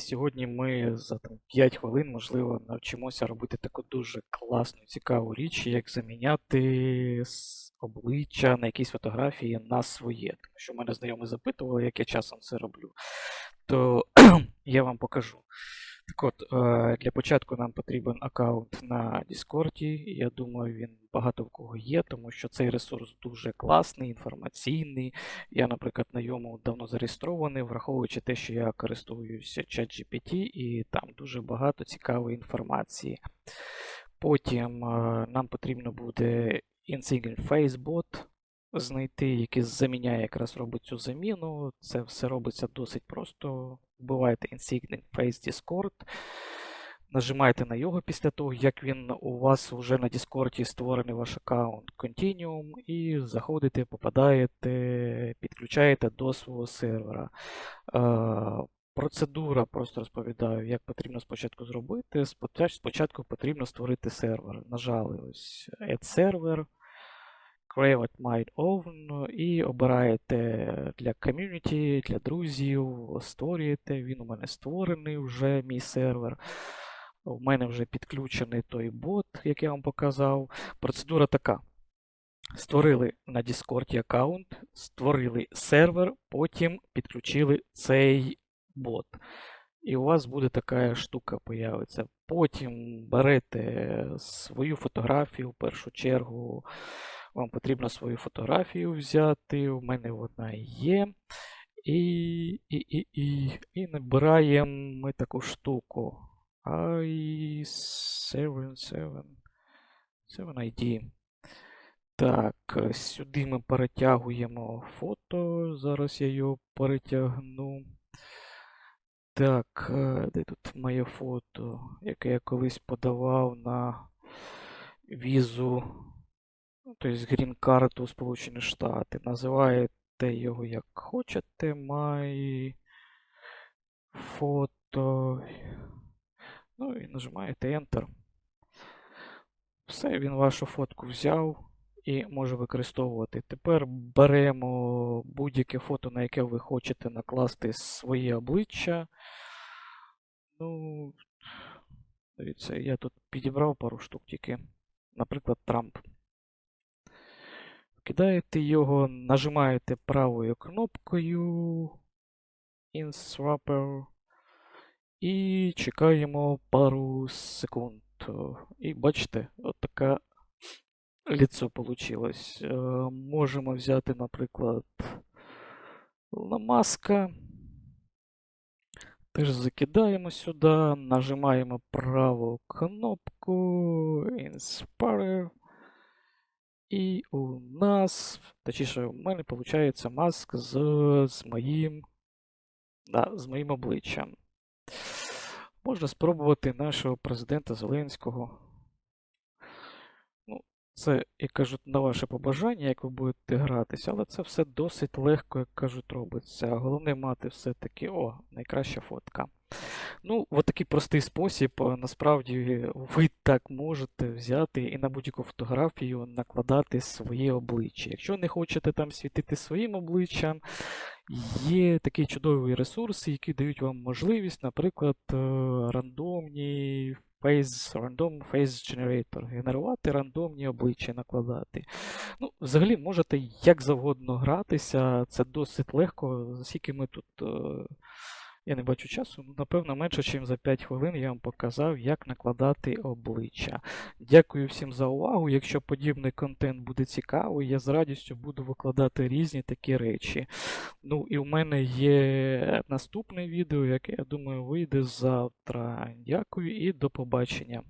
сьогодні ми за там, 5 хвилин, можливо, навчимося робити таку дуже класну, цікаву річ, як заміняти обличчя на якісь фотографії на своє. Тому що в мене знайомі запитували, як я часом це роблю. То я вам покажу. Так от, е, для початку нам потрібен аккаунт на Discord. Я думаю, він багато в кого є, тому що цей ресурс дуже класний, інформаційний. Я, наприклад, на ньому давно зареєстрований, враховуючи те, що я користуюся ChatGPT, і там дуже багато цікавої інформації. Потім е, нам потрібно буде Insignificant Facebot знайти, який заміняє якраз робить цю заміну. Це все робиться досить просто. Вбиваєте Insignificant Face Discord. Нажимаєте на його після того, як він у вас вже на Discord створений ваш аккаунт Continuum, і заходите, попадаєте, підключаєте до свого сервера. Е, Процедура, просто розповідаю, як потрібно спочатку зробити. Спочатку потрібно створити сервер. Нажали ось Add Server, Create My Own і обираєте для ком'юніті, для друзів, створюєте. Він у мене створений вже мій сервер. У мене вже підключений той бот, як я вам показав. Процедура така. Створили на Discord аккаунт, створили сервер, потім підключили цей бот. І у вас буде така штука появиться. Потім берете свою фотографію, в першу чергу. Вам потрібно свою фотографію взяти. У мене вона є. І, і, і, і, і набираємо ми таку штуку. i77 7ID. Так, сюди ми перетягуємо фото. Зараз я його перетягну. Так, е, де тут моє фото, яке я колись подавав на візу, тобто грін-карту Сполучені Штати. Називаєте його як хочете, my фото. Ну і нажимаєте Enter. Все, він вашу фотку взяв і може використовувати. Тепер беремо будь-яке фото, на яке ви хочете накласти своє обличчя. Ну, дивіться, я тут підібрав пару штук тільки. Наприклад, Трамп. Кидаєте його, нажимаєте правою кнопкою InSwapper і чекаємо пару секунд. І бачите, от лицо получилось. Е, Можемо взяти, наприклад, Маска. Теж закидаємо сюди, нажимаємо праву кнопку Inspire. І у нас, точніше, у мене виходить маск з, з моїм, да, з моїм обличчям. Можна спробувати нашого президента Зеленського. Це, як кажуть, на ваше побажання, як ви будете гратися, але це все досить легко, як кажуть, робиться. Головне мати все-таки, о, найкраща фотка. Ну, от такий простий спосіб. е, Насправді ви так можете взяти і на будь-яку фотографію накладати своє обличчя. Якщо не хочете там світити своїм обличчям, є такі чудові ресурси, які дають вам можливість, наприклад, е, рандомні Face, Random Phase Generator, генерувати рандомні обличчя, накладати. Ну, взагалі можете як завгодно гратися, це досить легко, оскільки ми тут. е, я не бачу часу, ну, напевно, менше, ніж за 5 хвилин я вам показав, як накладати обличчя. Дякую всім за увагу. Якщо подібний контент буде цікавий, я з радістю буду викладати різні такі речі. Ну і в мене є наступне відео, яке, я думаю, вийде завтра. Дякую і до побачення.